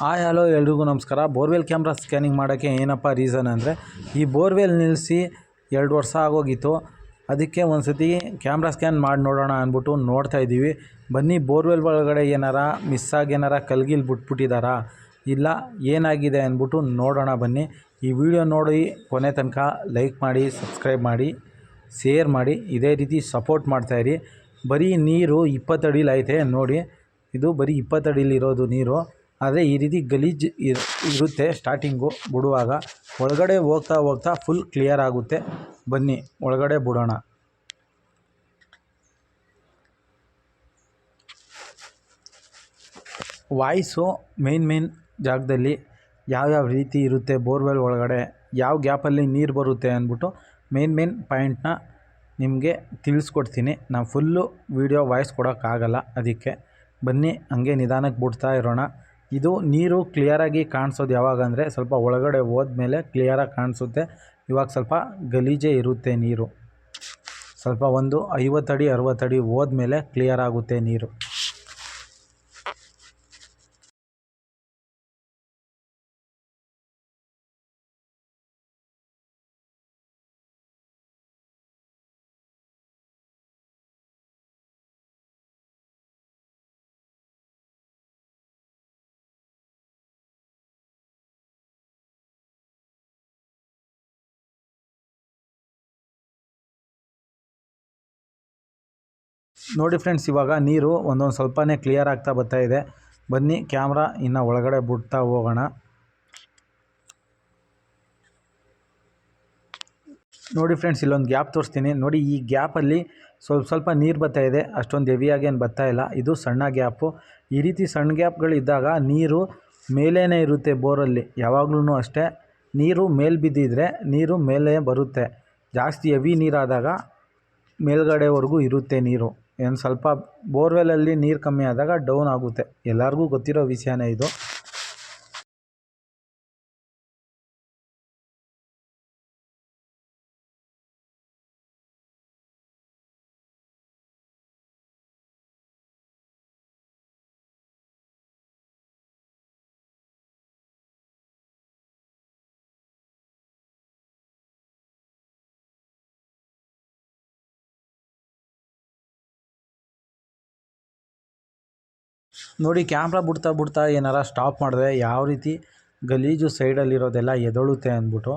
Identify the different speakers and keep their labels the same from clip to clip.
Speaker 1: Hi, hello, ಎಲ್ರಿಗೂ ನಮಸ್ಕಾರ. Borewell camera scanning ಮಾಡೋಕ್ಕೆ ಏನಪ್ಪ ರೀಸನ್ ಅಂದರೆ, ಈ ಬೋರ್ವೆಲ್ ನಿಲ್ಲಿಸಿ ಎರಡು ವರ್ಷ ಆಗೋಗಿತ್ತು. ಅದಕ್ಕೆ ಒಂದು ಸತಿ ಕ್ಯಾಮ್ರಾ ಸ್ಕ್ಯಾನ್ ಮಾಡಿ ನೋಡೋಣ ಅಂದ್ಬಿಟ್ಟು ನೋಡ್ತಾ ಇದ್ದೀವಿ. ಬನ್ನಿ, ಬೋರ್ವೆಲ್ ಒಳಗಡೆ ಏನಾರ ಮಿಸ್ ಆಗಿ ಏನಾರ ಕಲ್ಗಿಲ್ ಬಿಟ್ಬಿಟ್ಟಿದಾರಾ? ಇಲ್ಲ, ಏನಾಗಿದೆ ಅಂದ್ಬಿಟ್ಟು ನೋಡೋಣ ಬನ್ನಿ. ಈ ವಿಡಿಯೋ ನೋಡಿ, ಕೊನೆ ತನಕ ಲೈಕ್ ಮಾಡಿ ಸಬ್ಸ್ಕ್ರೈಬ್ ಮಾಡಿ ಶೇರ್ ಮಾಡಿ, ಇದೇ ರೀತಿ ಸಪೋರ್ಟ್ ಮಾಡ್ತಾಯಿರಿ ಬರೀ ನೀರು ಇಪ್ಪತ್ತು ಅಡಿಲಿ ಐತೆ ನೋಡಿ. ಇದು ಬರೀ ಇಪ್ಪತ್ತು ಅಡಿಲಿರೋದು ನೀರು. ಆದರೆ ಈ ರೀತಿ ಗಲೀಜು ಇರ್ ಇರುತ್ತೆ ಸ್ಟಾರ್ಟಿಂಗು ಬಿಡುವಾಗ. ಒಳಗಡೆ ಹೋಗ್ತಾ ಹೋಗ್ತಾ ಫುಲ್ ಕ್ಲಿಯರ್ ಆಗುತ್ತೆ. ಬನ್ನಿ, ಒಳಗಡೆ ಬಿಡೋಣ. ವಾಯ್ಸು ಮೇನ್ ಮೇನ್ ಜಾಗದಲ್ಲಿ ಯಾವ್ಯಾವ ರೀತಿ ಇರುತ್ತೆ ಬೋರ್ವೆಲ್ ಒಳಗಡೆ, ಯಾವ ಗ್ಯಾಪಲ್ಲಿ ನೀರು ಬರುತ್ತೆ ಅಂದ್ಬಿಟ್ಟು ಮೇನ್ ಮೇನ್ ಪಾಯಿಂಟ್ನ ನಿಮಗೆ ತಿಳಿಸ್ಕೊಡ್ತೀನಿ. ನಾನು ಫುಲ್ಲು ವೀಡಿಯೋ ವಾಯ್ಸ್ ಕೊಡೋಕ್ಕಾಗಲ್ಲ ಅದಕ್ಕೆ. ಬನ್ನಿ, ಹಂಗೆ ನಿಧಾನಕ್ಕೆ ಬಿಡ್ತಾ ಇರೋಣ. ಇದು ನೀರು ಕ್ಲಿಯರಾಗಿ ಕಾಣಿಸೋದು ಯಾವಾಗ ಅಂದರೆ ಸ್ವಲ್ಪ ಒಳಗಡೆ ಹೋದ್ಮೇಲೆ ಕ್ಲಿಯರಾಗಿ ಕಾಣಿಸುತ್ತೆ. ಇವಾಗ ಸ್ವಲ್ಪ ಗಲೀಜೇ ಇರುತ್ತೆ ನೀರು. ಸ್ವಲ್ಪ ಒಂದು ಐವತ್ತಡಿ ಅಡಿ ಹೋದ್ಮೇಲೆ ಕ್ಲಿಯರ್ ಆಗುತ್ತೆ ನೀರು. ನೋಡಿ ಫ್ರೆಂಡ್ಸ್ ಇವಾಗ ನೀರು ಒಂದೊಂದು ಸ್ವಲ್ಪನೇ ಕ್ಲಿಯರ್ ಆಗ್ತಾ ಬರ್ತಾ ಇದೆ. ಬನ್ನಿ ಕ್ಯಾಮ್ರಾ ಇನ್ನು ಒಳಗಡೆ ಬಿಡ್ತಾ ಹೋಗೋಣ. ನೋಡಿ ಫ್ರೆಂಡ್ಸ್ ಇಲ್ಲೊಂದು ಗ್ಯಾಪ್ ತೋರಿಸ್ತೀನಿ. ನೋಡಿ, ಈ ಗ್ಯಾಪಲ್ಲಿ ಸ್ವಲ್ಪ ಸ್ವಲ್ಪ ನೀರು ಬರ್ತಾ ಇದೆ. ಅಷ್ಟೊಂದು ಹೆವಿಯಾಗಿ ಏನು ಬರ್ತಾ ಇಲ್ಲ. ಇದು ಸಣ್ಣ ಗ್ಯಾಪು ಈ ರೀತಿ ಸಣ್ಣ ಗ್ಯಾಪ್ಗಳಿದ್ದಾಗ ನೀರು ಮೇಲೇ ಇರುತ್ತೆ ಬೋರಲ್ಲಿ ಯಾವಾಗಲೂ ಅಷ್ಟೇ. ನೀರು ಮೇಲೆ ಬಿದ್ದಿದ್ರೆ ನೀರು ಮೇಲೆ ಬರುತ್ತೆ. ಜಾಸ್ತಿ ಹೆವಿ ನೀರಾದಾಗ ಮೇಲ್ಗಡೆವರೆಗೂ ಇರುತ್ತೆ ನೀರು. ಏನು ಸ್ವಲ್ಪ ಬೋರ್ವೆಲಲ್ಲಿ ನೀರು ಕಮ್ಮಿ ಆದಾಗ ಡೌನ್ ಆಗುತ್ತೆ. ಎಲ್ಲರಿಗೂ ಗೊತ್ತಿರೋ ವಿಷಯನೇ ಇದು. ನೋಡಿ, ಕ್ಯಾಮ್ರಾ ಬಿಡ್ತಾ ಬಿಡ್ತಾ ಏನಾರ ಸ್ಟಾಪ್ ಮಾಡಿದ್ರೆ ಯಾವ ರೀತಿ ಗಲೀಜು ಸೈಡಲ್ಲಿರೋದೆಲ್ಲ ಎದೊಳುತ್ತೆ ಅಂದ್ಬಿಟ್ಟು.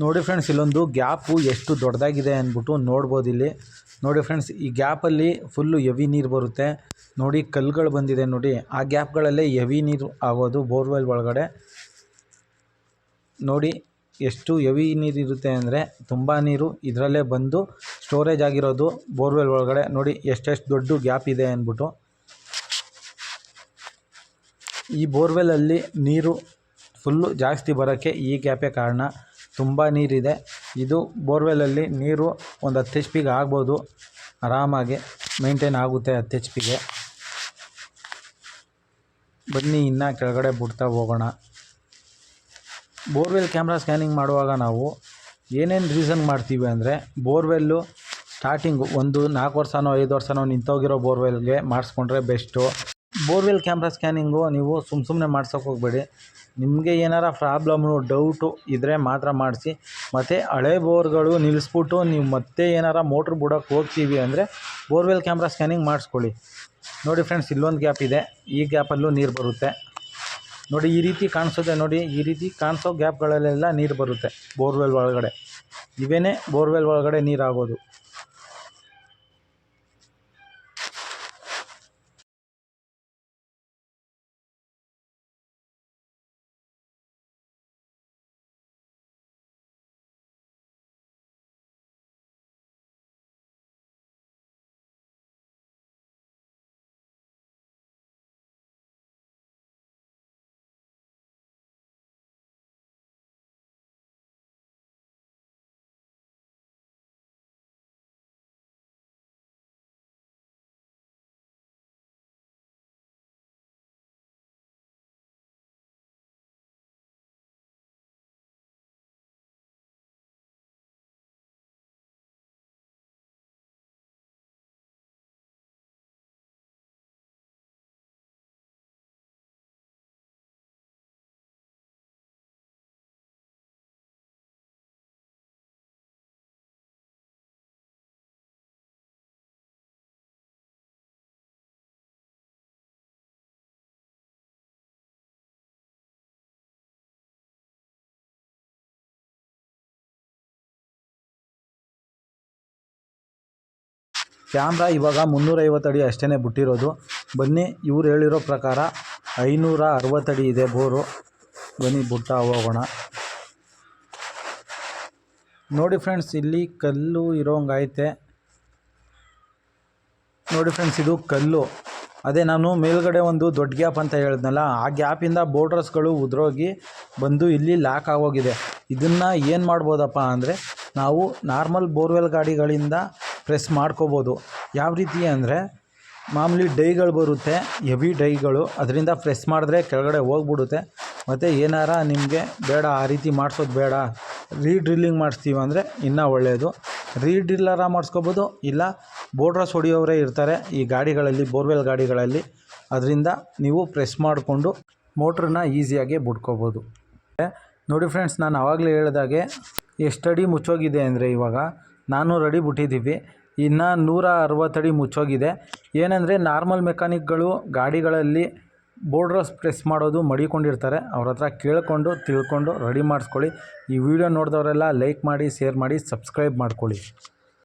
Speaker 1: ನೋಡಿ ಫ್ರೆಂಡ್ಸ್ ಇಲ್ಲೊಂದು ಗ್ಯಾಪು ಎಷ್ಟು ದೊಡ್ಡದಾಗಿದೆ ಅಂದ್ಬಿಟ್ಟು ನೋಡ್ಬೋದು ಇಲ್ಲಿ. ನೋಡಿ ಫ್ರೆಂಡ್ಸ್ ಈ ಗ್ಯಾಪಲ್ಲಿ ಫುಲ್ಲು ಹೆವಿ ನೀರು ಬರುತ್ತೆ. ನೋಡಿ, ಕಲ್ಲುಗಳು ಬಂದಿದೆ ನೋಡಿ. ಆ ಗ್ಯಾಪ್ಗಳಲ್ಲೇ ಹೆವಿ ನೀರು ಆಗೋದು ಬೋರ್ವೆಲ್ ಒಳಗಡೆ. ನೋಡಿ ಎಷ್ಟು ಹೆವಿ ನೀರು ಇರುತ್ತೆ ಅಂದರೆ ತುಂಬ ನೀರು ಇದರಲ್ಲೇ ಬಂದು ಸ್ಟೋರೇಜ್ ಆಗಿರೋದು ಬೋರ್ವೆಲ್ ಒಳಗಡೆ. ನೋಡಿ ಎಷ್ಟೆಷ್ಟು ದೊಡ್ಡ ಗ್ಯಾಪ್ ಇದೆ ಅಂದ್ಬಿಟ್ಟು. ಈ ಬೋರ್ವೆಲಲ್ಲಿ ನೀರು ಫುಲ್ಲು ಜಾಸ್ತಿ ಬರೋಕ್ಕೆ ಈ ಗ್ಯಾಪೇ ಕಾರಣ ತುಂಬ ನೀರಿದೆ. ಇದು ಬೋರ್ವೆಲಲ್ಲಿ ನೀರು ಒಂದು ಹತ್ತು ಎಚ್ ಪಿಗೆ ಆಗ್ಬೋದು. ಆರಾಮಾಗಿ ಮೇಂಟೈನ್ ಆಗುತ್ತೆ ಹತ್ತು ಎಚ್ ಪಿಗೆ ಬನ್ನಿ ಇನ್ನೂ ಕೆಳಗಡೆ ಬಿಡ್ತಾ ಹೋಗೋಣ. ಬೋರ್ವೆಲ್ ಕ್ಯಾಮ್ರಾ ಸ್ಕ್ಯಾನಿಂಗ್ ಮಾಡುವಾಗ ನಾವು ಏನೇನು ರೀಸನ್ ಮಾಡ್ತೀವಿ ಅಂದರೆ ಬೋರ್ವೆಲ್ಲು ಸ್ಟಾರ್ಟಿಂಗು ಒಂದು ನಾಲ್ಕು ವರ್ಷನೋ ಐದು ವರ್ಷನೋ ನಿಂತೋಗಿರೋ ಬೋರ್ವೆಲ್ಗೆ ಮಾಡಿಸ್ಕೊಂಡ್ರೆ ಬೆಸ್ಟು ಬೋರ್ವೆಲ್ ಕ್ಯಾಮ್ರಾ ಸ್ಕ್ಯಾನಿಂಗು ನೀವು ಸುಮ್ಮ ಸುಮ್ಮನೆ ಮಾಡ್ಸೋಕೆ ಹೋಗಬೇಡಿ. ನಿಮಗೆ ಏನಾರ ಪ್ರಾಬ್ಲಮ್ಮು ಡೌಟು ಇದ್ದರೆ ಮಾತ್ರ ಮಾಡಿಸಿ. ಮತ್ತು ಹಳೆ ಬೋರ್ಗಳು ನಿಲ್ಲಿಸ್ಬಿಟ್ಟು ನೀವು ಮತ್ತೆ ಏನಾರ ಮೋಟ್ರ್ ಬಿಡೋಕೆ ಹೋಗ್ತೀವಿ ಅಂದರೆ ಬೋರ್ವೆಲ್ ಕ್ಯಾಮ್ರಾ ಸ್ಕ್ಯಾನಿಂಗ್ ಮಾಡಿಸ್ಕೊಳ್ಳಿ. ನೋಡಿ ಫ್ರೆಂಡ್ಸ್ ಇಲ್ಲೊಂದು ಗ್ಯಾಪ್ ಇದೆ. ಈ ಗ್ಯಾಪಲ್ಲೂ ನೀರು ಬರುತ್ತೆ. ನೋಡಿ ಈ ರೀತಿ ಕಾಣಿಸುತ್ತೆ, ನೋಡಿ ಈ ರೀತಿ ಕಾಣಿಸೋ ಗ್ಯಾಪ್ಗಳಲ್ಲೆಲ್ಲ ನೀರು ಬರುತ್ತೆ ಬೋರ್ವೆಲ್ ಒಳಗಡೆ. ಇವೇನೇ ಬೋರ್ವೆಲ್ ಒಳಗಡೆ ನೀರಾಗೋದು. ಕ್ಯಾಮ್ರಾ ಇವಾಗ ಮುನ್ನೂರೈವತ್ತು ಅಡಿ ಅಷ್ಟೇ ಬಿಟ್ಟಿರೋದು. ಬನ್ನಿ, ಇವ್ರು ಹೇಳಿರೋ ಪ್ರಕಾರ ಐನೂರ ಅರವತ್ತಡಿ ಇದೆ ಬೋರು. ಬನ್ನಿ, ಬುಟ್ಟ ಹೋಗೋಣ. ನೋಡಿ ಫ್ರೆಂಡ್ಸ್ ಇಲ್ಲಿ ಕಲ್ಲು ಇರೋಂಗೈತೆ ನೋಡಿ ಫ್ರೆಂಡ್ಸ್ ಇದು ಕಲ್ಲು. ಅದೇ ನಾನು ಮೇಲ್ಗಡೆ ಒಂದು ದೊಡ್ಡ ಗ್ಯಾಪ್ ಅಂತ ಹೇಳಿದ್ನಲ್ಲ, ಆ ಗ್ಯಾಪಿಂದ ಬೋರ್ಡ್ರಸ್ಗಳು ಉದುರೋಗಿ ಬಂದು ಇಲ್ಲಿ ಲಾಕ್ ಆಗೋಗಿದೆ. ಇದನ್ನು ಏನು ಮಾಡ್ಬೋದಪ್ಪ ಅಂದರೆ, ನಾವು ನಾರ್ಮಲ್ ಬೋರ್ವೆಲ್ ಗಾಡಿಗಳಿಂದ ಪ್ರೆಸ್ ಮಾಡ್ಕೋಬೋದು. ಯಾವ ರೀತಿ ಅಂದರೆ, ಮಾಮೂಲಿ ಡೈಗಳು ಬರುತ್ತೆ, ಹೆವಿ ಡೈಗಳು, ಅದರಿಂದ ಪ್ರೆಸ್ ಮಾಡಿದ್ರೆ ಕೆಳಗಡೆ ಹೋಗ್ಬಿಡುತ್ತೆ. ಮತ್ತು ಏನಾರ ನಿಮಗೆ ಬೇಡ, ಆ ರೀತಿ ಮಾಡಿಸೋದು ಬೇಡ. ರೀಡ್ರಿಲ್ಲಿಂಗ್ ಮಾಡಿಸ್ತೀವಿ ಅಂದರೆ ಇನ್ನೂ ಒಳ್ಳೆಯದು ರೀಡ್ರಿಲ್ಲರ ಮಾಡಿಸ್ಕೋಬೋದು, ಇಲ್ಲ ಬೋರ್ಡ್ರಸ್ ಹೊಡಿಯೋರೇ ಇರ್ತಾರೆ ಈ ಗಾಡಿಗಳಲ್ಲಿ, ಬೋರ್ವೆಲ್ ಗಾಡಿಗಳಲ್ಲಿ. ಅದರಿಂದ ನೀವು ಪ್ರೆಸ್ ಮಾಡಿಕೊಂಡು ಮೋಟ್ರನ್ನ ಈಸಿಯಾಗಿ ಬಿಡ್ಕೋಬೋದು ನೋಡಿ ಫ್ರೆಂಡ್ಸ್, ನಾನು ಆವಾಗಲೇ ಹೇಳಿದಾಗೆ ಎಷ್ಟಡಿ ಮುಚ್ಚೋಗಿದೆ ಅಂದರೆ ಇವಾಗ ನಾನ್ನೂರು ಅಡಿ ಬಿಟ್ಟಿದ್ದೀವಿ. ಇನ್ನು ನೂರ ಅರವತ್ತಡಿ ಮುಚ್ಚೋಗಿದೆ. ಏನಂದರೆ ನಾರ್ಮಲ್ ಮೆಕ್ಯಾನಿಕ್ಗಳು ಗಾಡಿಗಳಲ್ಲಿ ಬೋರ್ಡ್ರಸ್ ಪ್ರೆಸ್ ಮಾಡೋದು ಮಡಿಕೊಂಡಿರ್ತಾರೆ. ಅವ್ರ ಹತ್ರ ಕೇಳಿಕೊಂಡು, ತಿಳ್ಕೊಂಡು ರೆಡಿ ಮಾಡಿಸ್ಕೊಳ್ಳಿ. ಈ ವಿಡಿಯೋ ನೋಡಿದವರೆಲ್ಲ ಲೈಕ್ ಮಾಡಿ ಶೇರ್ ಮಾಡಿ ಸಬ್ಸ್ಕ್ರೈಬ್ ಮಾಡ್ಕೊಳ್ಳಿ.